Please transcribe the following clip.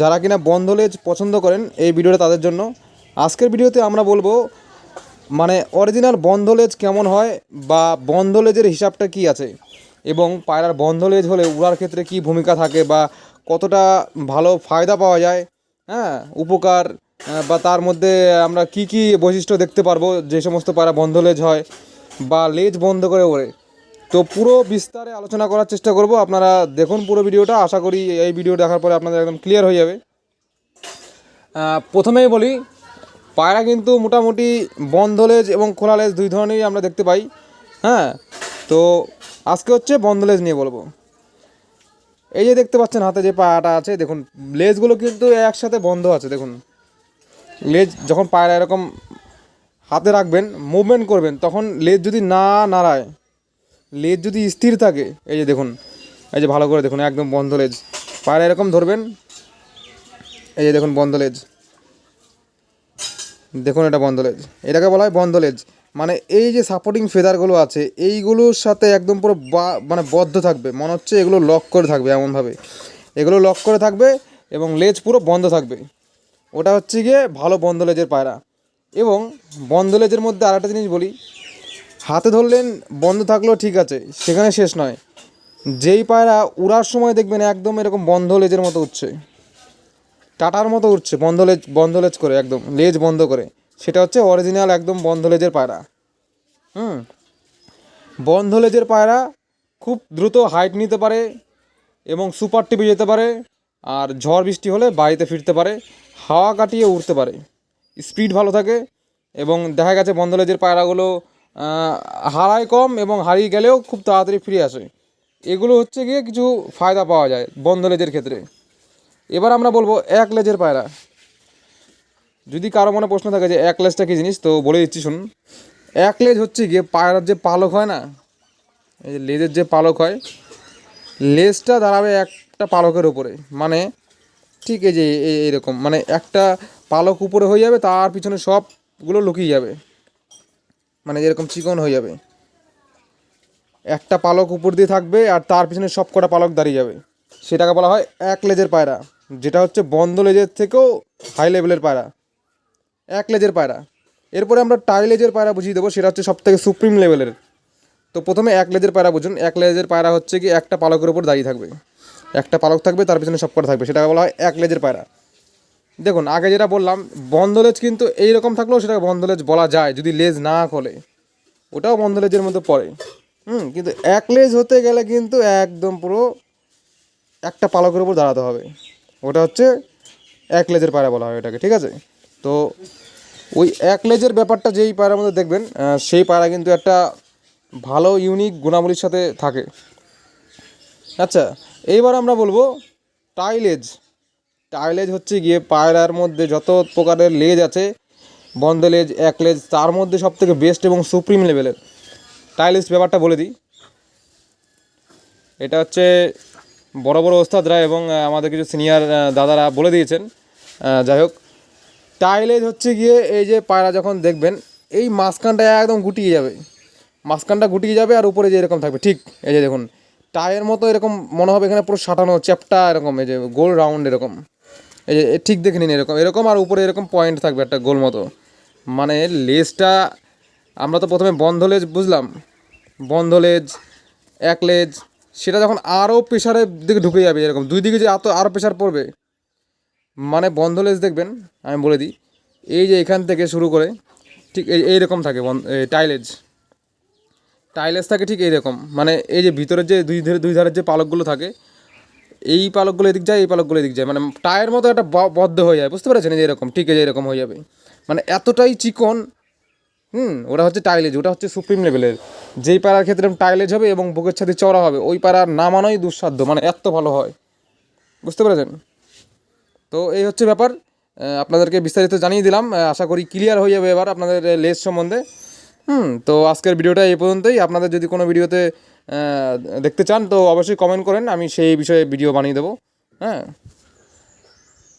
যারা কিনা বন্ধ লেজ পছন্দ করেন এই ভিডিওটা তাদের জন্য। আজকের ভিডিওতে আমরা বলব মানে অরিজিনাল বন্ধ লেজ কেমন হয় বা বন্ধ লেজের হিসাবটা কি আছে? এবং পায়রার বন্ধ লেজ হলে উড়ার ক্ষেত্রে কি ভূমিকা থাকে বা কতটা ভালো ফায়দা পাওয়া যায়? হ্যাঁ উপকার বা তার মধ্যে আমরা কি কি বৈশিষ্ট্য দেখতে পারব যে সমস্ত পায়রা বন্ধ লেজ হয় বা লেজ বন্ধ করে ওড়ে? তো পুরো বিস্তারে আলোচনা করার চেষ্টা করব। আপনারা দেখুন পুরো ভিডিওটা। আশা করি এই ভিডিও দেখার পরে আপনাদের একদম ক্লিয়ার হয়ে যাবে। প্রথমেই বলি, পায়রা কিন্তু মোটামুটি বন্ধ লেজ এবং খোলা লেজ দুই ধরনেরই আমরা দেখতে পাই। হ্যাঁ তো আজকে হচ্ছে বন্ধ লেজ নিয়ে বলব। এই যে দেখতে পাচ্ছেন হাতে যে পায়াটা আছে, দেখুন, লেজগুলো কিন্তু একসাথে বন্ধ আছে, দেখুন। লেজ যখন পায়রা এরকম হাতে রাখবেন মুভমেন্ট করবেন, তখন লেজ যদি না নাড়ায় লেজ যদি স্থির থাকে, এই যে দেখুন, এই যে ভালো করে দেখুন, একদম বন্ধ লেজ। পায়রা এরকম ধরবেন, এই যে দেখুন, বন্ধ লেজ। দেখুন এটা বন্ধ লেজ। এটাকে বলা হয় বন্ধ লেজ। মানে এই যে সাপোর্টিং ফেদারগুলো আছে, এইগুলোর সাথে একদম পুরো বা- মানে বদ্ধ থাকবে। মনে হচ্ছে এগুলো লক করে থাকবে এমনভাবে। এগুলো লক করে থাকবে এবং লেজ পুরো বন্ধ থাকবে। ওটা হচ্ছে গিয়ে ভালো বন্ধ লেজের পায়রা। এবং বন্ধ লেজের মধ্যে আরেকটা জিনিস বলি হাতে ধরলেন, বন্ধ থাকলেও ঠিক আছে, সেখানে শেষ নয়। যেই পায়রা উড়ার সময় দেখবেন একদম এরকম বন্ধ লেজের মতো উঠছে। টাটার মতো উঠছে, বন্ধ লেজ বন্ধ লেজ করে, একদম লেজ বন্ধ করে। সেটা হচ্ছে অরিজিনাল একদম বন্ধ লেজের পায়রা। হুম। বন্ধ লেজের পায়রা খুব দ্রুত হাইট নিতে পারে এবং সুপার টিপে যেতে পারে, আর ঝড় বৃষ্টি হলে বাড়িতে ফিরতে পারে, হাওয়া কাটিয়ে উঠতে পারে। স্পিড ভালো থাকে এবং দেখা গেছে বন্ধ লেজের পায়রাগুলো হারায় কম এবং হারিয়ে গেলেও খুব তাড়াতাড়ি ফিরে আসে। এগুলো হচ্ছে গিয়ে কিছু ফায়দা পাওয়া যায় বন্ধ লেজের ক্ষেত্রে। এবার আমরা বলব এক লেজের পায়রা। যদি কারও মনে প্রশ্ন থাকে যে এক লেজটা কী জিনিস, তো বলে দিচ্ছি, শুনুন। এক লেজ হচ্ছে গিয়ে পায়রার যে পালক হয় না, এই যে লেজের যে পালক হয়, লেজটা দাঁড়াবে একটা পালকের উপরে। মানে ঠিক এই যে এই- এইরকম। মানে একটা পালক উপরে হয়ে যাবে, তার পিছনে সবগুলো লুকিয়ে যাবে। মানে এরকম চিকন হয়ে যাবে। একটা পালক উপর দিয়ে থাকবে আর তার পিছনে সব কটা পালক দাঁড়িয়ে যাবে। সেটাকে বলা হয় এক লেজের পায়রা, যেটা হচ্ছে বন্ধ লেজের থেকেও হাই লেভেলের পায়রা। এক লেজের পায়রা। এরপরে আমরা টাই লেজের পায়রা বুঝিয়ে দেবো, সেটা হচ্ছে সব থেকে সুপ্রিম লেভেলের তো প্রথমে এক লেজের পায়রা বুঝুন। এক লেজের পায়রা হচ্ছে কি, একটা পালকের উপর দাঁড়িয়ে থাকবে। একটা পালক থাকবে, তার পিছনে সব কটা থাকবে। সেটাকে বলা হয় এক লেজের পায়রা। দেখুন, আগে যেটা বললাম বন্ধ লেজ কিন্তু এইরকম থাকলেও সেটাকে বন্ধ লেজ বলা যায়, যদি লেজ না খোলে। ওটাও বন্ধ লেজের মধ্যে পড়ে। হুম, কিন্তু এক লেজ হতে গেলে কিন্তু একদম পুরো একটা পালকের উপর দাঁড়াতে হবে। ওটা হচ্ছে এক লেজের পায়রা বলা হয় এটাকে ঠিক আছে? তো ওই এক লেজের ব্যাপারটা যেই পায়রার মধ্যে দেখবেন সেই পায়রা কিন্তু একটা ভালো, ইউনিক গুণাবলীর সাথে থাকে। আচ্ছা এইবার আমরা বলব টাইলেজ টাইলেজ হচ্ছে গিয়ে পায়রার মধ্যে যত প্রকারের লেজ আছে, বন্ধ লেজ, এক লেজ, তার মধ্যে সব থেকে বেস্ট এবং সুপ্রিম লেভেলের টাইলেজ ব্যাপারটা বলে দিই। এটা হচ্ছে বড় বড় ওস্তাদরা এবং আমাদের কিছু সিনিয়র দাদারা বলে দিয়েছেন। যাই হোক টাইলেজ হচ্ছে গিয়ে এই যে পায়রা যখন দেখবেন, এই মাঝখানটা একদম গুটিয়ে যাবে। মাঝখানটা গুটিয়ে যাবে আর উপরে যে এরকম থাকবে, ঠিক, এই যে দেখুন। টায়ের মতো এরকম মনে হবে এখানে পুরো সাঁটানো, চ্যাপটা এরকম, এই যে গোল রাউন্ড এরকম। এই যে ঠিক দেখে নিন এরকম। এরকম আর উপরে এরকম পয়েন্ট থাকবে একটা গোল মতো। মানে লেজটা, আমরা তো প্রথমে বন্ধ লেজ বুঝলাম। বন্ধ লেজ, এক লেজ, সেটা যখন আরও প্রেশারের দিকে ঢুকে যাবে এরকম। দুই দিকে যে এত আরও প্রেশার পড়বে মানে বন্ধ লেজ দেখবেন, আমি বলে দিই। এই যে এখান থেকে শুরু করে, ঠিক এই, এইরকম থাকে টাইলেজ টাইলেজ থাকে ঠিক এইরকম। মানে এই যে ভিতরের যে দুই ধারে দুই ধারের যে পালকগুলো থাকে এই পালকগুলো এদিক যায়, এই পালকগুলো এদিক যায়। মানে টায়ের মতো একটা বদ্ধ হয়ে যায়, বুঝতে পেরেছেন? যে এরকম ঠিক যে এরকম হয়ে যাবে। মানে এতটাই চিকন, হুম, ওটা হচ্ছে টাইলেজ, ওটা হচ্ছে সুপ্রিম লেভেলের। যেই পাড়ার ক্ষেত্রে টাইলেজ হবে এবং বুকের ছাতি চড়া হবে, ওই পাড়ার নামানোই দুঃসাধ্য মানে এত ভালো হয়। বুঝতে পেরেছেন? তো এই হচ্ছে ব্যাপার। আপনাদেরকে বিস্তারিত জানিয়ে দিলাম। আশা করি ক্লিয়ার হয়ে যাবে এবার আপনাদের লেস সম্বন্ধে। হুম, তো আজকের ভিডিওটা এই পর্যন্তই। আপনাদের যদি কোনো ভিডিওতে দেখতে চান, তো অবশ্যই কমেন্ট করেন, আমি সেই বিষয়ে ভিডিও বানিয়ে দেবো। হ্যাঁ।